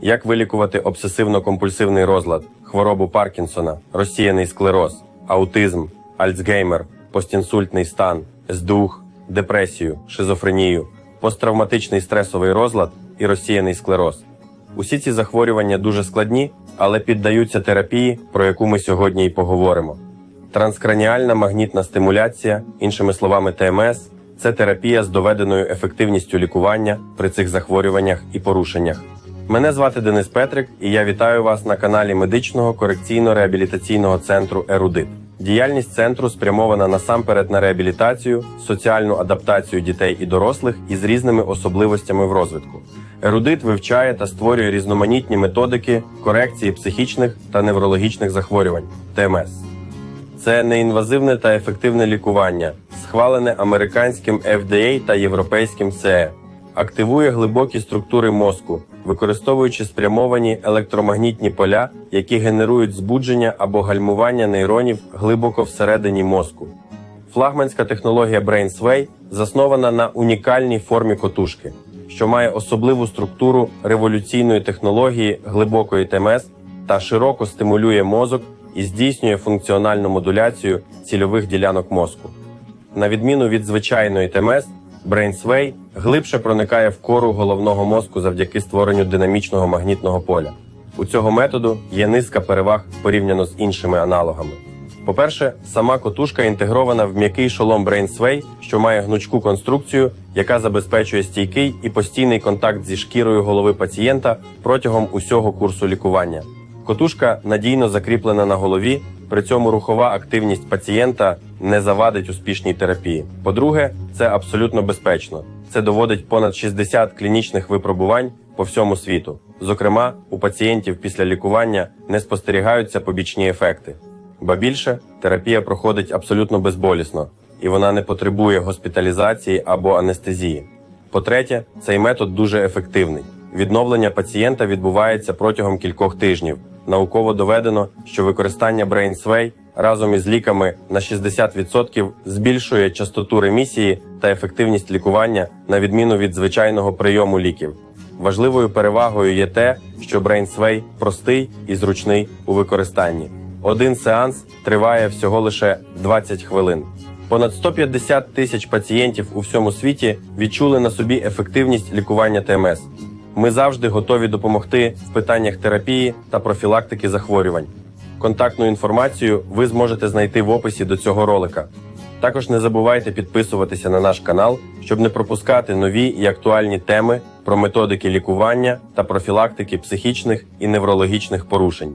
як вилікувати обсесивно-компульсивний розлад, хворобу Паркінсона, розсіяний склероз, аутизм, альцгеймер, постінсультний стан, здух, депресію, шизофренію, посттравматичний стресовий розлад і розсіяний склероз. Усі ці захворювання дуже складні, але піддаються терапії, про яку ми сьогодні і поговоримо. Транскраніальна магнітна стимуляція, іншими словами ТМС, це терапія з доведеною ефективністю лікування при цих захворюваннях і порушеннях. Мене звати Денис Петрик, і я вітаю вас на каналі медичного корекційно-реабілітаційного центру Ерудит. Діяльність центру спрямована насамперед на реабілітацію, соціальну адаптацію дітей і дорослих із різними особливостями в розвитку. Ерудит вивчає та створює різноманітні методики корекції психічних та неврологічних захворювань ТМС. Це неінвазивне та ефективне лікування, схвалене американським FDA та європейським CE. Активує глибокі структури мозку, використовуючи спрямовані електромагнітні поля, які генерують збудження або гальмування нейронів глибоко всередині мозку. Флагманська технологія BrainSway заснована на унікальній формі котушки, що має особливу структуру революційної технології глибокої ТМС та широко стимулює мозок і здійснює функціональну модуляцію цільових ділянок мозку. На відміну від звичайної ТМС, BrainSway глибше проникає в кору головного мозку завдяки створенню динамічного магнітного поля. У цього методу є низка переваг порівняно з іншими аналогами. По-перше, сама котушка інтегрована в м'який шолом BrainSway, що має гнучку конструкцію, яка забезпечує стійкий і постійний контакт зі шкірою голови пацієнта протягом усього курсу лікування. Котушка надійно закріплена на голові, при цьому рухова активність пацієнта не завадить успішній терапії. По-друге, це абсолютно безпечно. Це доводить понад 60 клінічних випробувань по всьому світу. Зокрема, у пацієнтів після лікування не спостерігаються побічні ефекти. Ба більше, терапія проходить абсолютно безболісно, і вона не потребує госпіталізації або анестезії. По-третє, цей метод дуже ефективний. Відновлення пацієнта відбувається протягом кількох тижнів. Науково доведено, що використання BrainSway разом із ліками на 60% збільшує частоту ремісії та ефективність лікування на відміну від звичайного прийому ліків. Важливою перевагою є те, що BrainSway простий і зручний у використанні. Один сеанс триває всього лише 20 хвилин. Понад 150 тисяч пацієнтів у всьому світі відчули на собі ефективність лікування ТМС. Ми завжди готові допомогти в питаннях терапії та профілактики захворювань. Контактну інформацію ви зможете знайти в описі до цього ролика. Також не забувайте підписуватися на наш канал, щоб не пропускати нові і актуальні теми про методики лікування та профілактики психічних і неврологічних порушень.